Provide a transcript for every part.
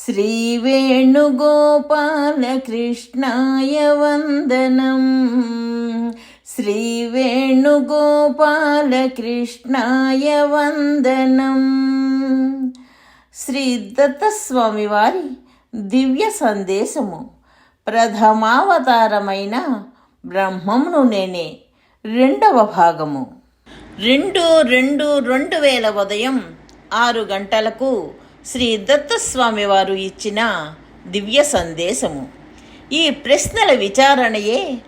श्रीवेणुगोपालकृष्णाय वन्दनम् శ్రీవేణుగోపాలకృష్ణాయ వందనం శ్రీ దత్తస్వామి వారి దివ్య సందేశము ప్రథమావతారమైన బ్రహ్మమును నేనే రెండవ భాగము రెండు రెండు రెండు వేల ఉదయం ఆరు గంటలకు శ్రీ దత్తస్వామి వారు ఇచ్చిన దివ్య సందేశము. ఈ ప్రశ్నల విచారణయే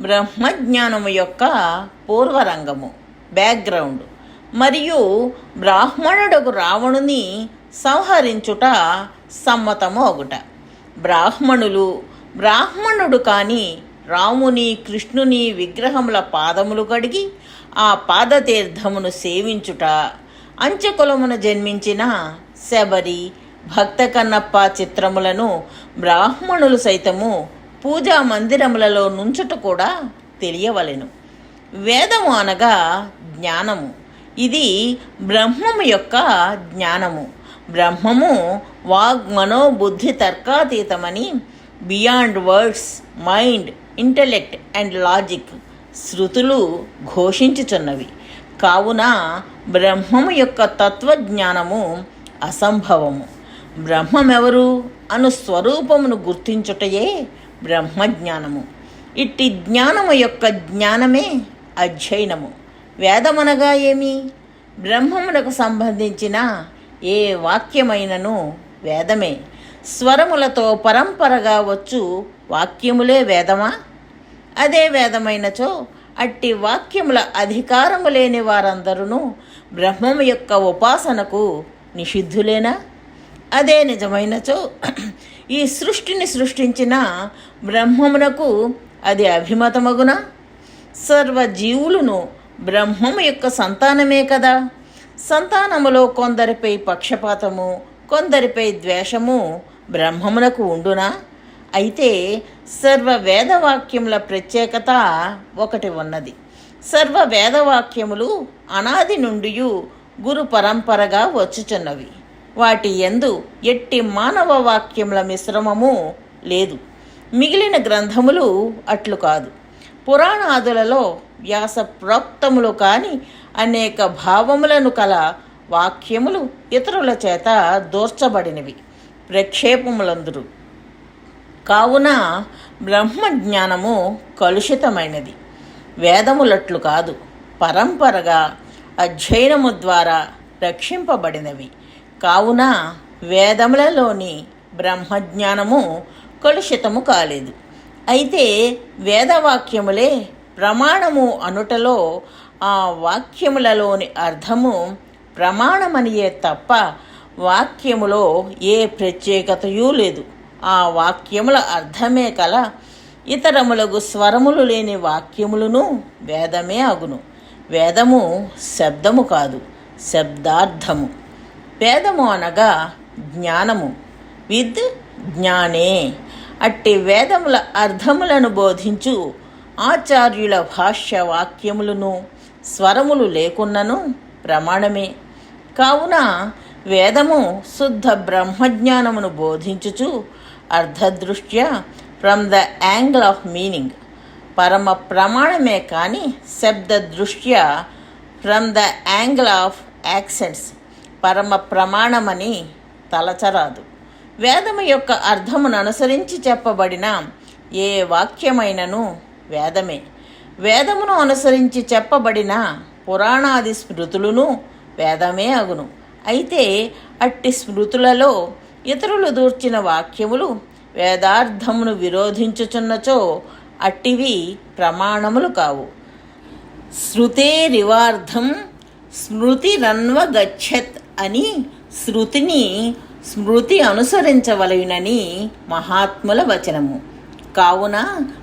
బ్రహ్మజ్ఞానము యొక్క పూర్వరంగము బ్యాక్గ్రౌండ్ మరియు బ్రాహ్మణుడకు రావణుని సంహరించుట సమ్మతము ఒకట బ్రాహ్మణులు బ్రాహ్మణుడు కాని రాముని కృష్ణుని విగ్రహముల పాదములు కడిగి ఆ పాదతీర్థమును సేవించుట అంచెకులమున జన్మించిన శబరి భక్త కన్నప్ప చిత్రములను బ్రాహ్మణులు సైతము పూజా మందిరములలో నుంచుట కూడా తెలియవలెను. వేదము అనగా జ్ఞానము. ఇది బ్రహ్మము యొక్క జ్ఞానము. బ్రహ్మము వాగ్ మనోబుద్ధి తర్కాతీతమని beyond words mind intellect and logic శృతులు ఘోషించుచున్నవి. కావున బ్రహ్మము యొక్క తత్వజ్ఞానము అసంభవము. బ్రహ్మమెవరు? అను స్వరూపమును గుర్తించుటయే బ్రహ్మజ్ఞానము. ఇట్టి జ్ఞానము యొక్క జ్ఞానమే అధ్యయనము. వేదమనగా ఏమి? బ్రహ్మమునకు సంబంధించిన ఏ వాక్యమైనను వేదమే. స్వరములతో పరంపరగా వచ్చు వాక్యములే వేదమా? అదే వేదమైనచో అట్టి వాక్యముల అధికారము లేని వారందరూ బ్రహ్మము యొక్క ఉపాసనకు నిషిద్ధులేనా? అదే నిజమైనచో ఈ సృష్టిని సృష్టించిన బ్రహ్మమునకు అది అభిమతమగునా? సర్వజీవులను బ్రహ్మము యొక్క సంతానమే కదా. సంతానములో కొందరిపై పక్షపాతము కొందరిపై ద్వేషము బ్రహ్మమునకు ఉండునా? అయితే సర్వ వేదవాక్యముల ప్రత్యేకత ఒకటి ఉన్నది. సర్వ వేదవాక్యములు అనాది నుండి గురు పరంపరగా వచ్చుచున్నవి. వాటి ఎందు ఎట్టి మానవ వాక్యముల మిశ్రమము లేదు. మిగిలిన గ్రంథములు అట్లు కాదు. పురాణాదులలో వ్యాస ప్రోక్తములు కాని అనేక భావములను కల వాక్యములు ఇతరుల చేత దోర్చబడినవి. ప్రక్షేపములందురు. కావున బ్రహ్మజ్ఞానము కలుషితమైనది. వేదములట్లు కాదు. పరంపరగా అధ్యయనము ద్వారా రక్షింపబడినవి. కావున వేదములలోని బ్రహ్మజ్ఞానము కలుషితము కాలేదు. అయితే వేదవాక్యములే ప్రమాణము అనుటలో ఆ వాక్యములలోని అర్థము ప్రమాణమనియే తప్ప వాక్యములో ఏ ప్రత్యేకతయూ లేదు. ఆ వాక్యముల అర్థమే కల ఇతరములకు స్వరములు లేని వాక్యములను వేదమే అగును. వేదము శబ్దము కాదు శబ్దార్థము. వేదము అనగా జ్ఞానము. విద్ జ్ఞానే. అట్టి వేదముల అర్థములను బోధించు ఆచార్యుల భాష్య వాక్యములను స్వరములు లేకున్నను ప్రమాణమే. కావున వేదము శుద్ధ బ్రహ్మజ్ఞానమును బోధించుచు అర్ధదృష్ట్యా from the angle of meaning. పరమ ప్రమాణమే కానీ శబ్ద దృష్ట్యా from the angle of accents. పరమ ప్రమాణమని తలచరాదు. వేదము యొక్క అర్థమును అనుసరించి చెప్పబడిన ఏ వాక్యమైనను వేదమే. వేదమును అనుసరించి చెప్పబడిన పురాణాది స్మృతులను వేదమే అగును. అయితే అట్టి స్మృతులలో ఇతరులు దూర్చిన వాక్యములు వేదార్థమును విరోధించుచున్నచో అట్టివి ప్రమాణములు కావు. శృతేరివార్థం స్మృతిరన్వగచ్చత్ అని శృతిని స్మృతి అనుసరించవలయునని మహాత్ముల వచనము. కావున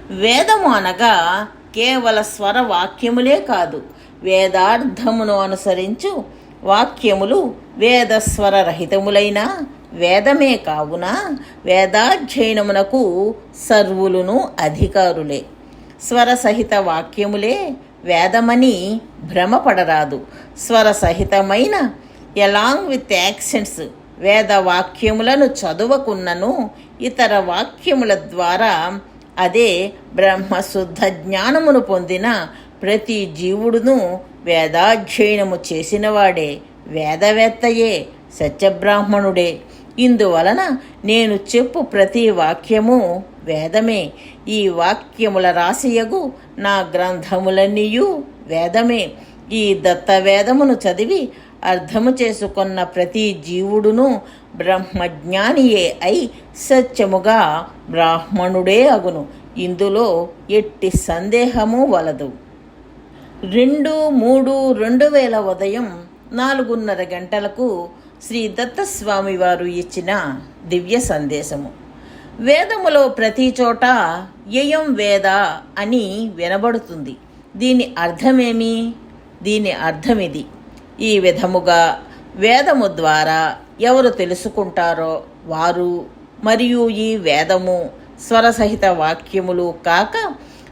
వేదము అనగా కేవల స్వర వాక్యములే కాదు వేదార్థమును అనుసరించు వాక్యములు వేదస్వర రహితములైన వేదమే కావున వేదాధ్యయనమునకు సర్వులును అధికారులే. స్వరసహిత వాక్యములే వేదమని భ్రమపడరాదు. స్వరసహితమైన ఎలాంగ్ విత్ యాక్సెంట్స్ వేద వాక్యములను చదువకున్నను ఇతర వాక్యముల ద్వారా అదే బ్రహ్మశుద్ధ జ్ఞానమును పొందిన ప్రతి జీవుడును వేదాధ్యయనము చేసినవాడే వేదవేత్తయే సత్యబ్రాహ్మణుడే. ఇందువలన నేను చెప్పు ప్రతి వాక్యము వేదమే. ఈ వాక్యముల రాసియగు నా గ్రంథములన్నీయు వేదమే. ఈ దత్తవేదమును చదివి అర్థము చేసుకున్న ప్రతి జీవుడును బ్రహ్మజ్ఞానియే అయి సత్యముగా బ్రాహ్మణుడే అగును. ఇందులో ఎట్టి సందేహము వలదు. రెండు మూడు రెండు వేల ఉదయం నాలుగున్నర గంటలకు శ్రీ దత్తస్వామి వారు ఇచ్చిన దివ్య సందేశము. వేదములో ప్రతి చోట యయం వేద అని వినబడుతుంది. దీని అర్థమేమి? దీని అర్థమిది. ఈ విధముగా వేదము ద్వారా ఎవరు తెలుసుకుంటారో వారు మరియు ఈ వేదము స్వరసహిత వాక్యములు కాక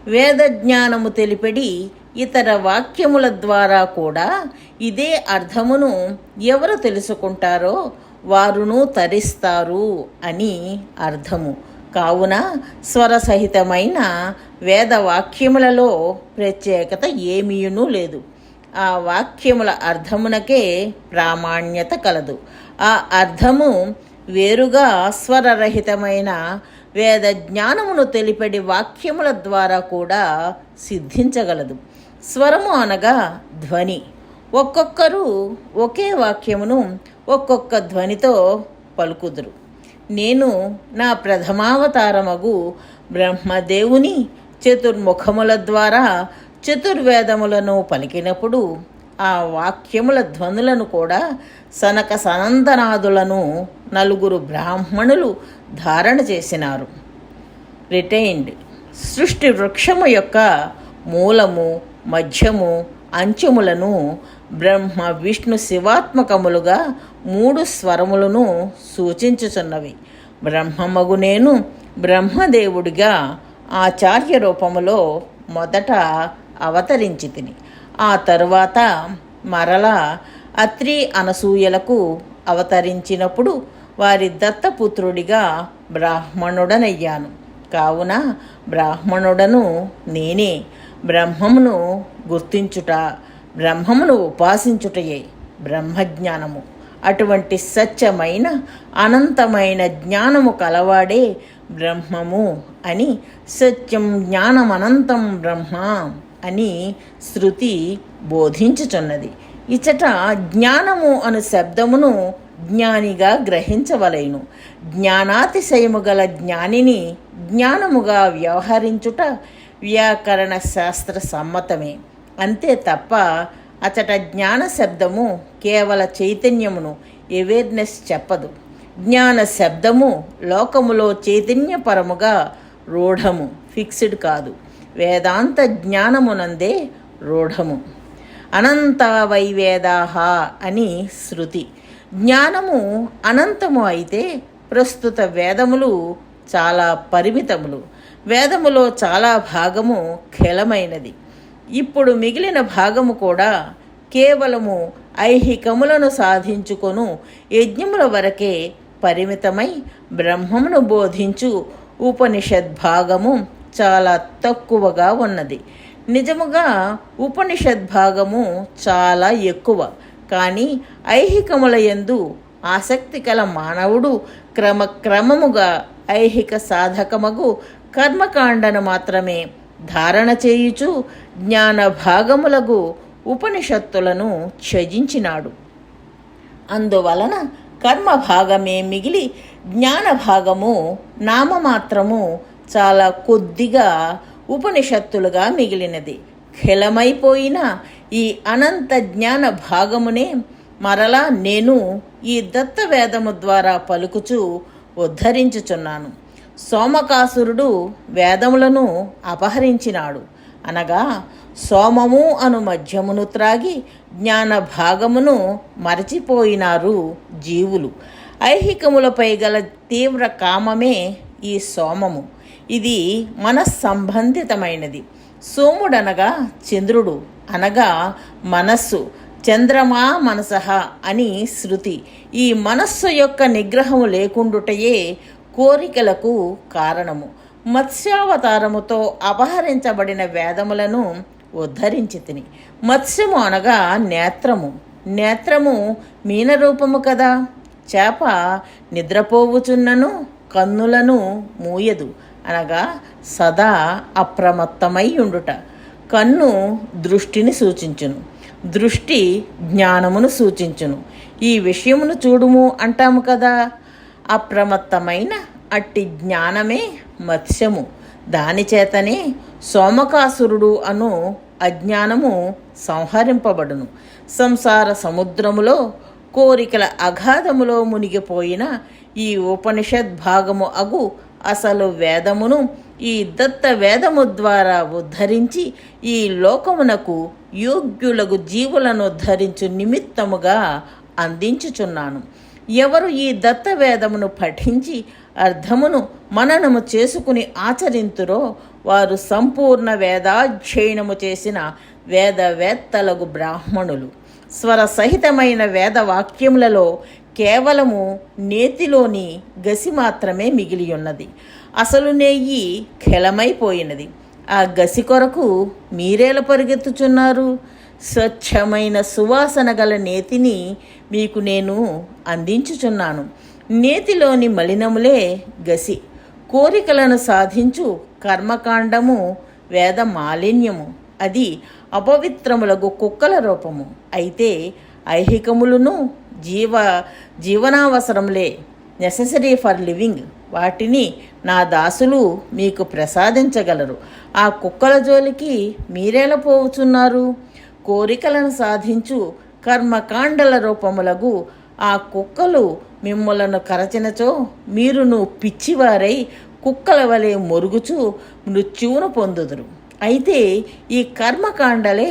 వేద జ్ఞానము తెలిపెడి ఇతర వాక్యముల ద్వారా కూడా ఇదే అర్థమును ఎవరు తెలుసుకుంటారో వారును తరిస్తారు అని అర్థము. కావున స్వరసహితమైన వేద వాక్యములలో ప్రత్యేకత ఏమీయును లేదు. ఆ వాక్యముల అర్థమునకే ప్రామాణ్యత కలదు. ఆ అర్థము వేరుగా స్వరరహితమైన వేద జ్ఞానమును తెలిపడి వాక్యముల ద్వారా కూడా సిద్ధించగలదు. స్వరము అనగా ధ్వని. ఒక్కొక్కరు ఒకే వాక్యమును ఒక్కొక్క ధ్వనితో పలుకుదురు. నేను నా ప్రథమావతారమగు బ్రహ్మదేవుని చతుర్ముఖముల ద్వారా చతుర్వేదములను పలికినప్పుడు ఆ వాక్యముల ధ్వనులను కూడా సనక సనందనాదులను నలుగురు బ్రాహ్మణులు ధారణ చేసినారు. రిటైన్డ్. సృష్టి వృక్షము యొక్క మూలము మధ్యము అంచెములను బ్రహ్మ విష్ణు శివాత్మకములుగా మూడు స్వరములను సూచించుచున్నవి. బ్రహ్మమగు నేను బ్రహ్మదేవుడిగా ఆచార్య రూపములో మొదట అవతరించి తిని ఆ తరువాత మరల అత్రి అనసూయలకు అవతరించినప్పుడు వారి దత్తపుత్రుడిగా బ్రాహ్మణుడనయ్యాను. కావున బ్రాహ్మణుడను నేనే బ్రహ్మమును గుర్తించుట బ్రహ్మమును ఉపాసించుటయే బ్రహ్మజ్ఞానము. అటువంటి సత్యమైన అనంతమైన జ్ఞానము కలవాడే బ్రహ్మము అని సత్యం జ్ఞానం అనంతం బ్రహ్మ అని శృతి బోధించుచున్నది. ఇచట జ్ఞానము అను శబ్దమును జ్ఞానిగా గ్రహించవలెను. జ్ఞానాతిశయము గల జ్ఞానిని జ్ఞానముగా వ్యవహరించుట వ్యాకరణ శాస్త్ర సమ్మతమే. అంతే తప్ప అతట జ్ఞాన శబ్దము కేవల చైతన్యమును అవేర్నెస్ చెప్పదు. జ్ఞాన శబ్దము లోకములో చైతన్యపరముగా రూఢము ఫిక్స్డ్ కాదు. వేదాంత జ్ఞానమునందే రూఢము. అనంత వైవేదాహ అని శృతి. జ్ఞానము అనంతము అయితే ప్రస్తుత వేదములు చాలా పరిమితములు. వేదములో చాలా భాగము ఖేలమైనది ఇప్పుడు మిగిలిన భాగము కూడా కేవలము ఐహికములను సాధించుకొను యజ్ఞముల వరకే పరిమితమై బ్రహ్మమును బోధించు ఉపనిషద్ భాగము చాలా తక్కువగా ఉన్నది. నిజముగా ఉపనిషద్ భాగము చాలా ఎక్కువ కానీ ఐహికముల యందు ఆసక్తి కల మానవుడు క్రమక్రమముగా ఐహిక సాధకమగు కర్మకాండను మాత్రమే ధారణ చేయుచు జ్ఞాన భాగములకు ఉపనిషత్తులను త్యజించినాడు. అందువలన కర్మ భాగమే మిగిలి జ్ఞాన భాగము నామమాత్రము చాలా కొద్దిగా ఉపనిషత్తులుగా మిగిలినది. ఖిలమైపోయిన ఈ అనంత జ్ఞాన భాగమునే మరలా నేను ఈ దత్తవేదము ద్వారా పలుకుచు ఉద్ధరించుచున్నాను. సోమకాసురుడు వేదములను అపహరించినాడు. అనగా సోమము అను మధ్యమును త్రాగి జ్ఞాన భాగమును మరచిపోయినారు జీవులు. ఐహికములపై గల తీవ్ర కామమే ఈ సోమము. ఇది మనస్సంబంధితమైనది. సోముడనగా చంద్రుడు అనగా మనస్సు చంద్రమా మనసహ అని శృతి. ఈ మనస్సు యొక్క నిగ్రహము లేకుండుటయే కోరికలకు కారణము. మత్స్యావతారముతో అపహరించబడిన వేదములను ఉద్ధరించి తిని మత్స్యము అనగా నేత్రము. నేత్రము మీనరూపము కదా. చేప నిద్రపోవుచున్నను కన్నులను మూయదు. అనగా సదా అప్రమత్తమై ఉండుట కన్ను దృష్టిని సూచించును. దృష్టి జ్ఞానమును సూచించును. ఈ విషయమును చూడుము అంటాము కదా. అప్రమత్తమైన అట్టి జ్ఞానమే మత్స్యము. దానిచేతనే సోమకాసురుడు అను అజ్ఞానము సంహరింపబడును. సంసార సముద్రములో కోరికల అగాధములో మునిగిపోయిన ఈ ఉపనిషద్ భాగము అగు అసలు వేదమును ఈ దత్త వేదము ద్వారా ఉద్ధరించి ఈ లోకమునకు యోగ్యులకు జీవులను ఉద్ధరించు నిమిత్తముగా అందించుచున్నాను. ఎవరు ఈ దత్త వేదమును పఠించి అర్థమును మననము చేసుకుని ఆచరింతురో వారు సంపూర్ణ వేదాధ్యయనము చేసిన వేదవేత్తలకు బ్రాహ్మణులు. స్వర సహితమైన వేద వాక్యములలో కేవలము నేతిలోని గసి మాత్రమే మిగిలి ఉన్నది అసలు నెయ్యి ఖెలమైపోయినది ఆ గసి కొరకు మీరేల పరిగెత్తుచున్నారు? స్వచ్ఛమైన సువాసన గల నేతిని మీకు నేను అందించుచున్నాను. నేతిలోని మలినములే గసి. కోరికలను సాధించు కర్మకాండము వేద మాలిన్యము అది అపవిత్రములకు కుక్కల రూపము. అయితే ఐహికములను జీవ జీవనావసరములే నెససరీ ఫర్ లివింగ్ వాటిని నా దాసులు మీకు ప్రసాదించగలరు. ఆ కుక్కల జోలికి మీరేలా పోవుచున్నారు? కోరికలను సాధించు కర్మకాండల రూపములగు ఆ కుక్కలు మిమ్మలను కరచినచో మీరును పిచ్చివారై కుక్కల వలె మొరుగుచు మృత్యువును పొందుదురు. అయితే ఈ కర్మకాండలే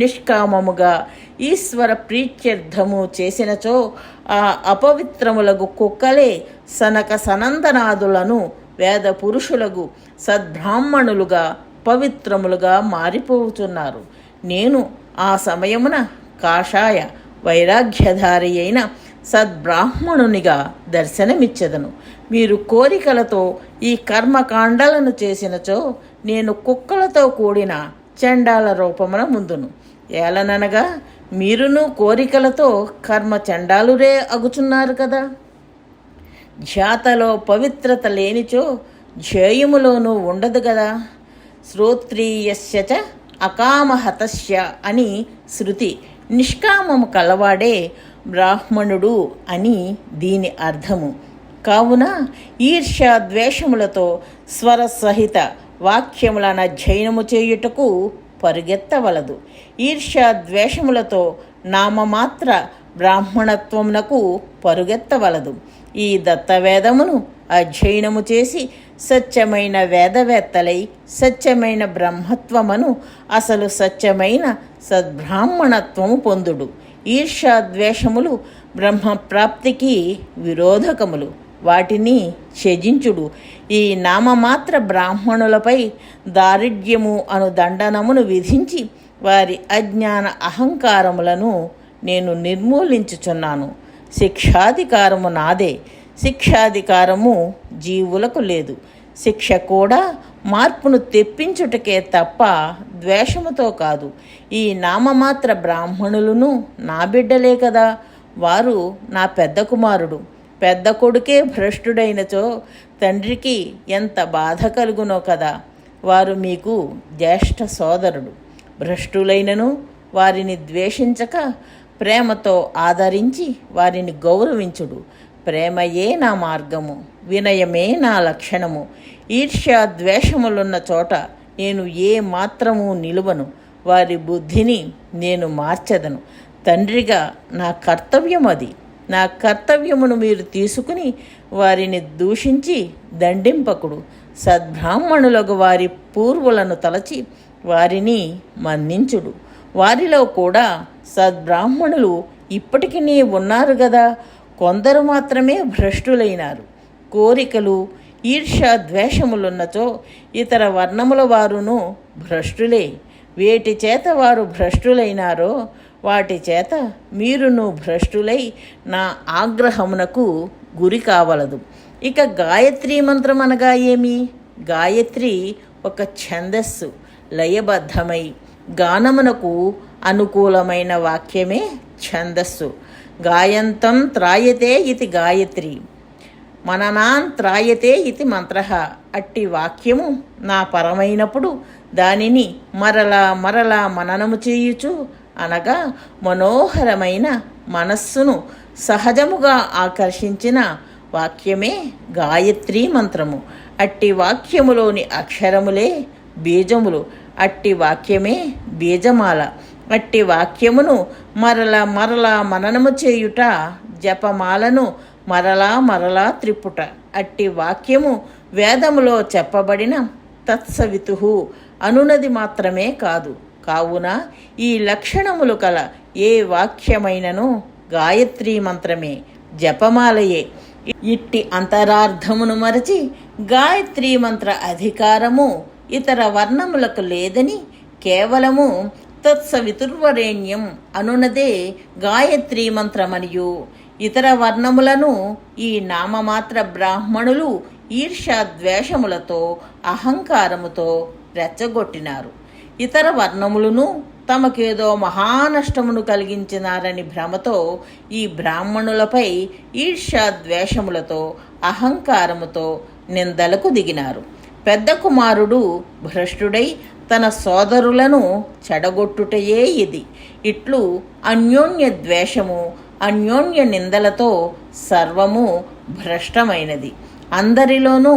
నిష్కామముగా ఈశ్వర ప్రీత్యర్థము చేసినచో ఆ అపవిత్రములగు కుక్కలే సనక సనందనాదులను వేద పురుషులకు సద్బ్రాహ్మణులుగా పవిత్రములుగా మారిపోతున్నారు నేను ఆ సమయమున కాషాయ వైరాగ్యధారి అయిన సద్బ్రాహ్మణునిగా దర్శనమిచ్చెదను. మీరు కోరికలతో ఈ కర్మకాండలను చేసినచో నేను కుక్కలతో కూడిన చండాల రూపమున ముందును. ఏలననగా మీరును కోరికలతో కర్మ చండాలురే అగుచున్నారు కదా. జాతలో పవిత్రత లేనిచో ధ్యేయములోనూ ఉండదు కదా. శ్రోత్రీయస్య అకామహతస్య అని శృతి నిష్కామము కలవాడే బ్రాహ్మణుడు అని దీని అర్థము. కావున ఈర్ష్య ద్వేషములతో స్వరసహిత వాక్యములను అధ్యయనము చేయుటకు పరుగెత్తవలదు. ఈర్ష్య ద్వేషములతో నామమాత్ర బ్రాహ్మణత్వమునకు పరుగెత్తవలదు. ఈ దత్తవేదమును అధ్యయనము చేసి సత్యమైన వేదవేత్తలై సత్యమైన బ్రహ్మత్వమును అసలు సత్యమైన సద్బ్రాహ్మణత్వము పొందుడు. ఈర్ష్యాద్వేషములు బ్రహ్మప్రాప్తికి విరోధకములు. వాటిని త్యజించుడు. ఈ నామమాత్ర బ్రాహ్మణులపై దారిద్ర్యము అను దండనమును విధించి వారి అజ్ఞాన అహంకారములను నేను నిర్మూలించుచున్నాను. శిక్షాధికారము నాదే. శిక్షాధికారము జీవులకు లేదు. శిక్ష కూడా మార్పును తెప్పించుటకే తప్ప ద్వేషముతో కాదు. ఈ నామమాత్ర బ్రాహ్మణులను నా బిడ్డలే కదా. వారు నా పెద్ద కుమారుడు. పెద్ద కొడుకే భ్రష్టుడైనచో తండ్రికి ఎంత బాధ కలుగునో కదా. వారు మీకు జ్యేష్ఠ సోదరుడు. భ్రష్టులైనను వారిని ద్వేషించక ప్రేమతో ఆదరించి వారిని గౌరవించుడు. ప్రేమయే నా మార్గము వినయమే నా లక్షణము. ఈర్ష్య ద్వేషములున్న చోట నేను ఏ మాత్రము నిలువను వారి బుద్ధిని నేను మార్చదను. తండ్రిగా నా కర్తవ్యం అది నా కర్తవ్యమును మీరు తీసుకుని వారిని దూషించి దండింపకుడు. సద్బ్రాహ్మణులకు వారి పూర్వులను తలచి వారిని మన్నించుడు. వారిలో కూడా సద్బ్రాహ్మణులు ఇప్పటికీ ఉన్నారు కదా కొందరు మాత్రమే భ్రష్టులైనారు. కోరికలు ఈర్ష ద్వేషములున్నచో ఇతర వర్ణముల వారును భ్రష్టులే. వేటి చేత వారు భ్రష్టులైనారో వాటి చేత మీరును భ్రష్టులై నా ఆగ్రహమునకు గురి కావలదు. ఇక గాయత్రి మంత్రం అనగా ఏమి? గాయత్రి ఒక ఛందస్సు లయబద్ధమై గానమునకు అనుకూలమైన వాక్యమే ఛందస్సు. గాయంతం త్రాయతే ఇది గాయత్రి. మననాన్ త్రాయతే ఇది మంత్ర. అట్టి వాక్యము నా పరమైనప్పుడు దానిని మరలా మరలా మననము చేయుచు అనగా మనోహరమైన మనస్సును సహజముగా ఆకర్షించిన వాక్యమే గాయత్రి మంత్రము. అట్టి వాక్యములోని అక్షరములే బీజములు. అట్టి వాక్యమే బీజమాల. అట్టి వాక్యమును మరల మరలా మననము చేయుట జపమాలను మరలా మరలా త్రిపుట అట్టి వాక్యము వేదములో చెప్పబడిన తత్సవితు అనునది మాత్రమే కాదు. కావున ఈ లక్షణములు కల ఏ వాక్యమైనను గాయత్రీ మంత్రమే జపమాలయే. ఇట్టి అంతరార్థమును మరచి గాయత్రీ మంత్ర అధికారము ఇతర వర్ణములకు లేదని కేవలము తత్సవితుర్వరేణ్యం అనునదే గాయత్రీ మంత్రమనియు. ఇతర వర్ణములను ఈ నామమాత్ర బ్రాహ్మణులు ఈర్ష్యాద్వేషములతో అహంకారముతో రెచ్చగొట్టినారు. ఇతర వర్ణములను తమకేదో మహానష్టమును కలిగించినారని భ్రమతో ఈ బ్రాహ్మణులపై ఈర్ష్యాద్వేషములతో అహంకారముతో నిందలకు దిగినారు. పెద్ద కుమారుడు భ్రష్టుడై తన సోదరులను చెడగొట్టుటయే ఇది. ఇట్లు అన్యోన్య ద్వేషము అన్యోన్య నిందలతో సర్వము భ్రష్టమైనది. అందరిలోనూ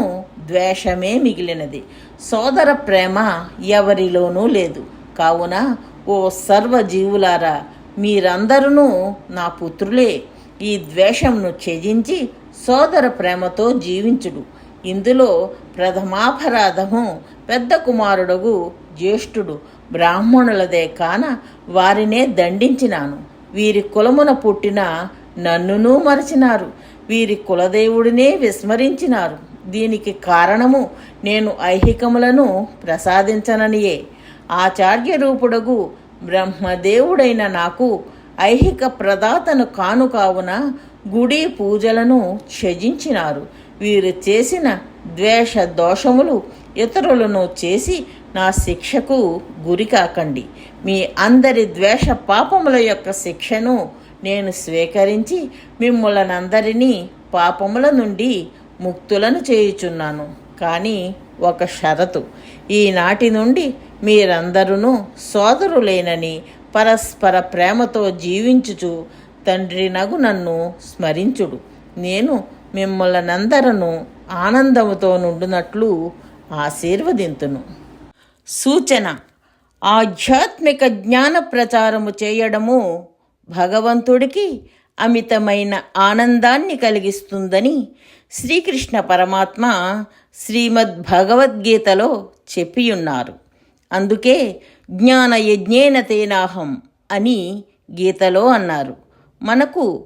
ద్వేషమే మిగిలినది. సోదర ప్రేమ ఎవరిలోనూ లేదు. కావున ఓ సర్వజీవులారా మీరందరూ నా పుత్రులే. ఈ ద్వేషంను త్యజించి సోదర ప్రేమతో జీవించుడు. ఇందులో ప్రథమాపరాధము పెద్ద కుమారుడగు జ్యేష్ఠుడు బ్రాహ్మణులదే కాన వారినే దండించినాను. వీరి కులమున పుట్టిన నన్నునూ మరచినారు. వీరి కులదేవుడినే విస్మరించినారు. దీనికి కారణము నేను ఐహికములను ప్రసాదించననియే. ఆచార్య రూపుడగు బ్రహ్మదేవుడైన నాకు ఐహిక ప్రదాతను కాను కావున గుడి పూజలను త్యజించినారు. వీరు చేసిన ద్వేష దోషములు ఇతరులను చేసి నా శిక్షకు గురి కాకండి. మీ అందరి ద్వేష పాపముల యొక్క శిక్షను నేను స్వీకరించి మిమ్మలనందరినీ పాపముల నుండి ముక్తులను చేయుచున్నాను. కానీ ఒక షరతు. ఈనాటి నుండి మీరందరూ సోదరులేనని పరస్పర ప్రేమతో జీవించుచు తండ్రి నగు నన్ను స్మరించుడు. నేను మిమ్మల్నందరను ఆనందముతో నుండునట్లు ఆశీర్వదింతును. సూచన ఆధ్యాత్మిక జ్ఞాన ప్రచారము చేయడము భగవంతుడికి అమితమైన ఆనందాన్ని కలిగిస్తుందని శ్రీకృష్ణ పరమాత్మ శ్రీమద్ భగవద్గీతలో చెప్పియున్నారు. అందుకే జ్ఞాన యజ్ఞేన తేనాహం అని గీతలో అన్నారు. మనకు